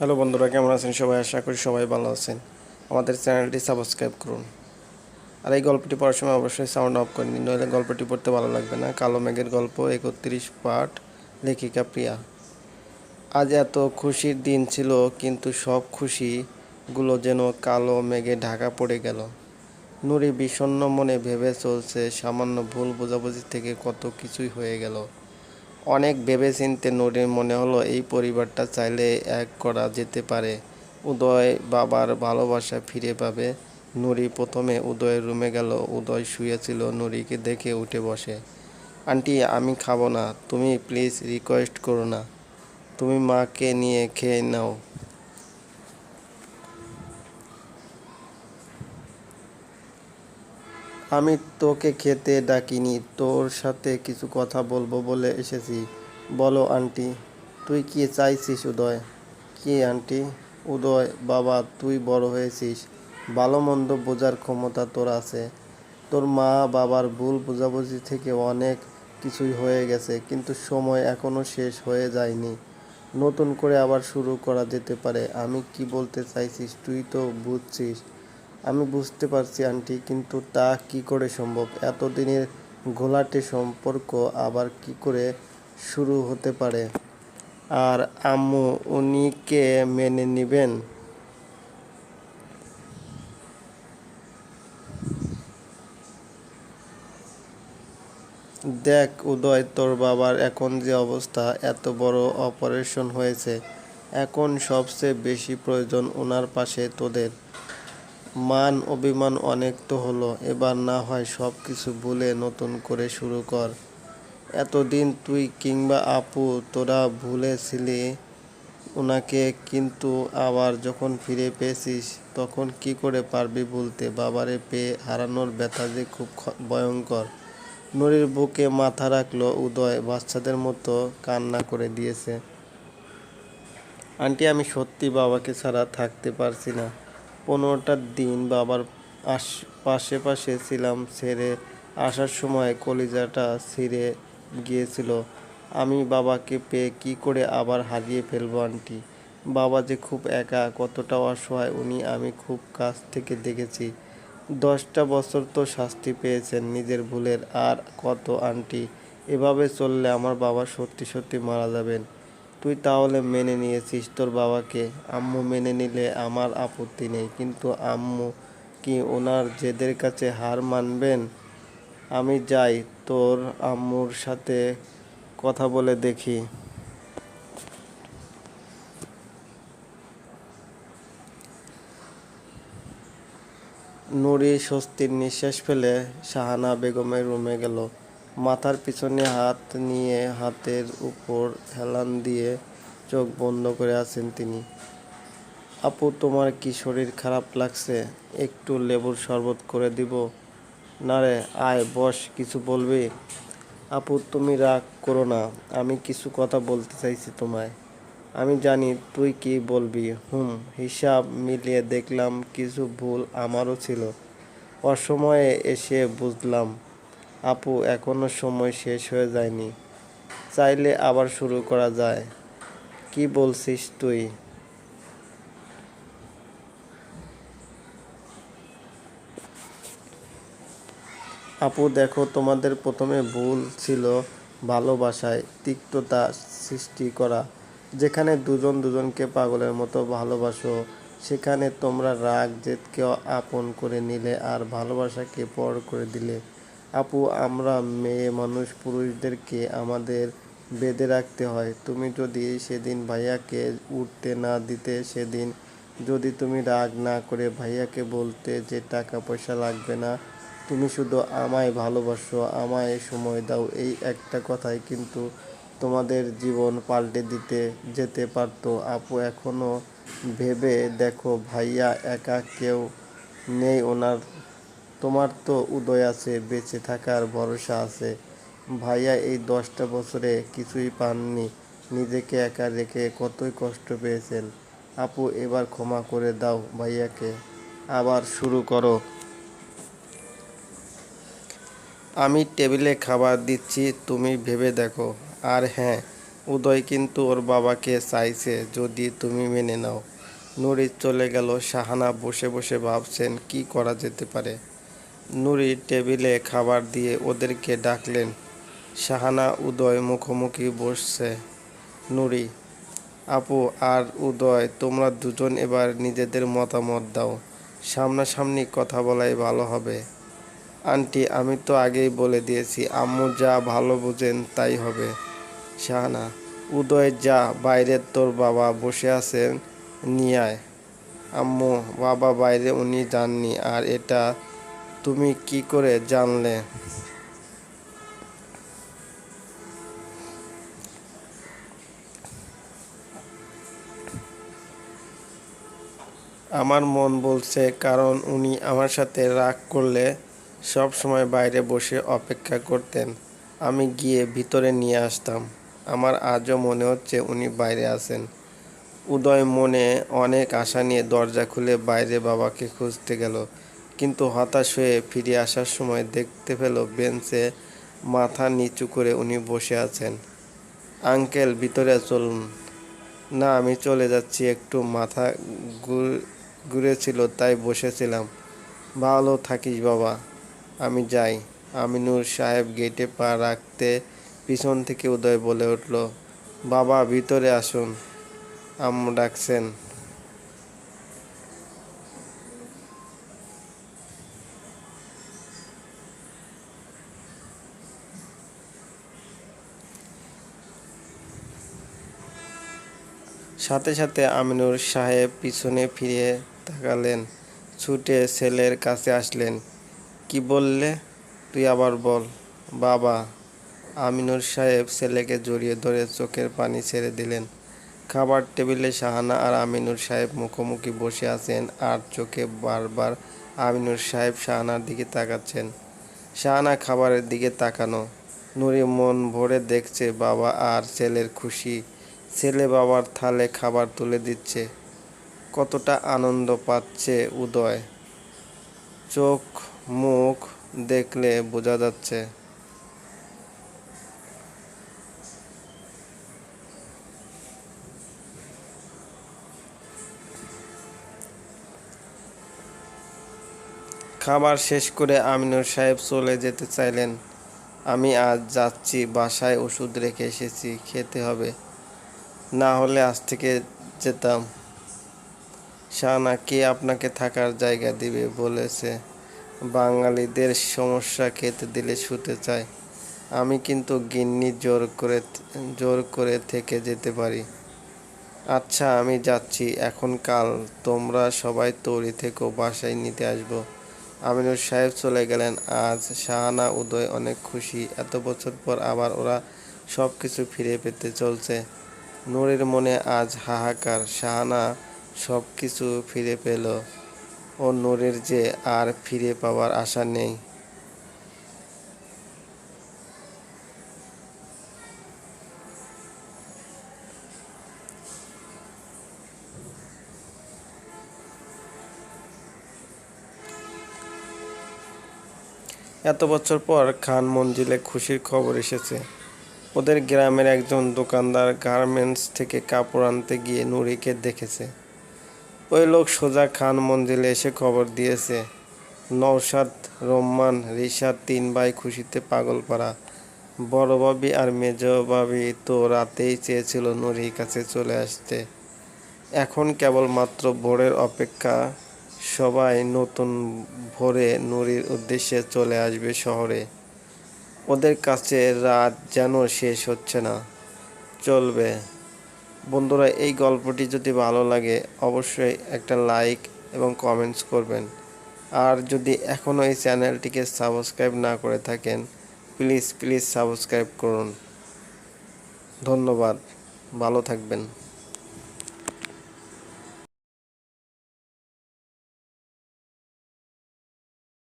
Hello বন্ধুরা, কেমন আছেন সবাই? আশা করি সবাই ভালো আছেন। আমাদের চ্যানেলটি সাবস্ক্রাইব করুন। আর এই গল্পটি পড়ার সময় অবশ্যই সাউন্ড অফ করে নিন, নইলে গল্পটি পড়তে ভালো লাগবে না। কালো মেঘের গল্প, একত্রিশ পাঠ, লেখিকা প্রিয়া। আজ এত খুশির দিন ছিল, কিন্তু সব খুশিগুলো যেন কালো মেঘে ঢাকা পড়ে গেল। নুরি বিষণ্ণ মনে ভেবে চলছে, সামান্য ভুল বোঝাবুঝি থেকে কত কিছুই হয়ে গেল। অনেক ভেবে চিনতে নুরির মনে হলো, এই পরিবারটা চাইলে এক করা যেতে পারে। উদয় বাবার ভালোবাসা ফিরে পাবে। নুরি প্রথমে উদয়ের রুমে গেল। উদয় শুয়েছিল। নুরিকে দেখে উঠে বসে, আন্টি, আমি খাব না। তুমি প্লিজ রিকোয়েস্ট করো না। তুমি মাকে নিয়ে খেয়ে নাও। আমি তোকে খেতে ডাকিনি, তোর সাথে কিছু কথা বলব বলে এসেছি। বলো, আন্টি, তুই কি চাইছিস উদয়? কি আন্টি? উদয়, বাবা, তুই বড় হয়েছিস। ভালো মন্দ বোঝার ক্ষমতা তোর আছে। তোর মা বাবার ভুল বোঝাবুঝি থেকে অনেক কিছুই হয়ে গেছে, কিন্তু সময় এখনও শেষ হয়ে যায়নি। নতুন করে আবার শুরু করা যেতে পারে। আমি কি বলতে চাইছিস তুই তো বুঝছিস। আমি বুঝতে পারছি, আন্টি, কিন্তু তা কি করে সম্ভব? এতদিনের ঘোলাটে সম্পর্ক আবার কি করে শুরু হতে পারে? আর আম্মু উনিকে মেনে নেবেন? দেখ, উদয়, তোর বাবার এখন যে অবস্থা, এত বড় অপারেশন হয়েছে। এখন সবচেয়ে বেশি প্রয়োজন ওনার পাশে তোদের। মান অভিমান অনেক তো হলো, এবার না হয় সব কিছু ভুলে নতুন করে শুরু কর। এতদিন তুই কিংবা আপু তোরা ভুলেছিলি ওনাকে কিন্তু আবার যখন ফিরে পেয়েছিস, তখন কি করে পারবি বলতে? বাবারে পেয়ে হারানোর ব্যথা যে খুব ভয়ঙ্কর। নুরির বুকে মাথা রাখল উদয়, বাচ্চাদের মতো কান্না করে দিয়েছে। আন্টি, আমি সত্যি বাবাকে ছাড়া থাকতে পারছি না। পনেরোটা দিন বাবার আশ পাশে পাশে ছিলাম, ছেড়ে আসার সময় কলিজাটা ছিঁড়ে গিয়েছিল। আমি বাবাকে পেয়ে কি করে আবার হারিয়ে ফেলব, আন্টি? বাবা যে খুব একা, কতটা অসহায়, উনি আমি খুব কাছ থেকে দেখেছি। দশটা বছর তো শাস্তি পেয়েছেন নিজের ভুলের, আর কত, আন্টি? এভাবে চললে আমার বাবা সত্যি সত্যি মারা যাবেন। তুই তাহলে মেনে নিয়েছিস, তোর বাবাকে। আম্মু মেনে নিলে আমার আপত্তি নেই, কিন্তু আম্মু কি ওনার জেদের কাছে হার মানবেন? আমি যাই, তোর আম্মুর সাথে কথা বলে দেখি। নুরি স্বস্তির নিঃশ্বাস ফেলে শাহানা বেগমের রুমে গেল। মাথার পিছনে হাত নিয়ে হাতের উপর হেলান দিয়ে চোখ বন্ধ করে আছেন তিনি। আপু, তোমার কি শরীর খারাপ লাগছে? একটু লেবুর শরবত করে দিব। না রে, আয়, বস, কিছু বলবি? আপু, তুমি রাগ করো না, আমি কিছু কথা বলতে চাইছি তোমায়। আমি জানি তুই কি বলবি। হুম, হিসাব মিলিয়ে দেখলাম কিছু ভুল আমারও ছিল। অসময়ে এসে বুঝলাম আপু, এখনও সময় শেষ হয়ে যায়নি। চাইলে আবার শুরু করা যায়। কি বলছিস তুই? আপু, দেখো, তোমাদের প্রথমে ভুল ছিল ভালোবাসায় তিক্ততা সৃষ্টি করা। যেখানে দুজন দুজনকে পাগলের মতো ভালোবাসো, সেখানে তোমরা রাগ জেদকে আপন করে নিলে আর ভালোবাসাকে পর করে দিলে। আপু, আমরা মেয়ে মানুষ, পুরুষদেরকে আমাদের বেঁধে রাখতে হয়। তুমি যদি সেদিন ভাইয়াকে উঠতে না দিতে, সেদিন যদি তুমি রাগ না করে ভাইয়াকে বলতে যে টাকা পয়সা লাগবে না, তুমি শুধু আমায় ভালোবাসো, আমায় সময় দাও, এই একটা কথাই কিন্তু তোমাদের জীবন পাল্টে দিতে যেতে পারতো। আপু, এখনও ভেবে দেখো, ভাইয়া একা কেউ নেই ওনার তোমার তো উদয় আছে, বেঁচে থাকার ভরসা আছে। ভাইয়া, এই দশটা বছরে কিছুই পাননি। নিজেকে একা রেখে কতই কষ্ট পেয়েছেন। আপু, এবার ক্ষমা করে দাও ভাইয়াকে। আবার শুরু করো। আমি টেবিলে খাবার দিচ্ছি, তুমি ভেবে দেখো। আর হ্যাঁ উদয় কিন্তু ওর বাবাকে চাইছে, যদি তুমি মেনে নাও। নুরি চলে গেল, শাহানা বসে বসে ভাবছেন, কি করা যেতে পারে? নুরি টেবিলে খাবার দিয়ে ওদেরকে ডাকলেন। শাহানা উদয় মুখোমুখি বসছে। নুরি, আপু আর উদয়, তোমরা দুজন এবার নিজেদের মতামত দাও। সামনাসামনি কথা বলাই ভালো হবে। আন্টি, আমি তো আগেই বলে দিয়েছি, আম্মু যা ভালো বুঝেন তাই হবে। শাহানা, উদয়, যা, বাইরে তোর বাবা বসে আছেন নিয়ে আম্মু, বাবা বাইরে উনি যাননি, আর এটা তুমি কি করে জানলে? আমার মন বলছে, কারণ উনি আমার সাথে রাগ করলে সব সময় বাইরে বসে অপেক্ষা করতেন। আমি গিয়ে ভিতরে নিয়ে আসতাম। আমার আজও মনে হচ্ছে উনি বাইরে আছেন। উদয় মনে অনেক আশা নিয়ে দরজা খুলে বাইরে বাবাকে খুঁজতে গেল। কিন্তু হতাশ হয়ে ফিরে আসার সময় দেখতে পেল বেঞ্চে মাথা নিচু করে উনি বসে আছেন। আঙ্কেল, ভিতরে চলুন। না, আমি চলে যাচ্ছি। একটু মাথা ঘুর- ঘুরেছিল, তাই বসেছিলাম। ভালো থাকিস বাবা। আমি যাই। আমিনুর সাহেব গেটে পা রাখতে পিছন থেকে উদয় বলে উঠল, বাবা, ভিতরে আসুন। আম্মু ডাকছেন। সাথে সাথে আমিনুর সাহেব পিছনে ফিরে তাকালেন, ছুটে ছেলের কাছে আসলেন। কি বললে? তুই আবার বল। বাবা, আমিনুর সাহেব ছেলেকে জড়িয়ে ধরে চোখের পানি ছেড়ে দিলেন। খাবার টেবিলে শাহানা আর আমিনুর সাহেব মুখোমুখি বসে আছেন আর চোখে বারবার আমিনুর সাহেব শাহানার দিকে তাকাচ্ছেন। শাহানা খাবারের দিকে তাকানো। নুরি মন ভরে দেখছে বাবা আর ছেলের খুশি ছেলে বাবার থালে খাবার তুলে দিচ্ছে। কতটা আনন্দ পাচ্ছে উদয়। চোখ মুখ দেখলে বোঝা যাচ্ছে। খাবার শেষ করে আমিনুর সাহেব চলে যেতে চাইলেন। আমি আজ যাচ্ছি, বাসায় ওষুধ রেখে এসেছি, খেতে হবে। না হলে আজ থেকে যেতাম। শাহানা কে আপনাকে থাকার জায়গা দিবে বলেছে। বাঙালিদের সমস্যা খেতে দিলে শুতে চায়। আমি কিন্তু গিন্নি জোর করে জোর করে থেকে যেতে পারি। আচ্ছা আমি যাচ্ছি। এখন কাল তোমরা সবাই তৈরি থেকো, বাসায় নিতে আসব। আমিনুর সাহেব চলে গেলেন। আজ শাহানা উদয় অনেক খুশি। এত বছর পর আবার ওরা সব কিছু ফিরে পেতে চলছে। নূরের মনে আজ হাহাকার, শাহানা সব কিছু ফিরে পেল। ও নূরের যে আর ফিরে পাওয়ার আশা নেই। এত বছর পর খান মঞ্জিলে খুশির খবর এসেছে। ওদের গ্রামের একজন দোকানদার গার্মেন্টস থেকে কাপড় আনতে গিয়ে নুরিকে দেখেছে। ওই লোক সোজা খান মঞ্জিলে এসে খবর দিয়েছে নৌসাদ রহমান রিশাদ তিন ভাই খুশিতে পাগল পাড়া। বড় বাবি আর মেজ বাবি তো রাতেই চেয়েছিল নুরির কাছে চলে আসতে। এখন কেবলমাত্র ভোরের অপেক্ষা সবাই নতুন ভোরে নুরির উদ্দেশ্যে চলে আসবে শহরে। ওদের কাছে রাত যেন শেষ হচ্ছে না। চলবে। বন্ধুরা, এই গল্পটি যদি ভালো লাগে, অবশ্যই একটা লাইক এবং কমেন্টস করবেন। আর যদি এখনও এই চ্যানেলটিকে সাবস্ক্রাইব না করে থাকেন, প্লিজ প্লিজ সাবস্ক্রাইব করুন। ধন্যবাদ। ভালো থাকবেন।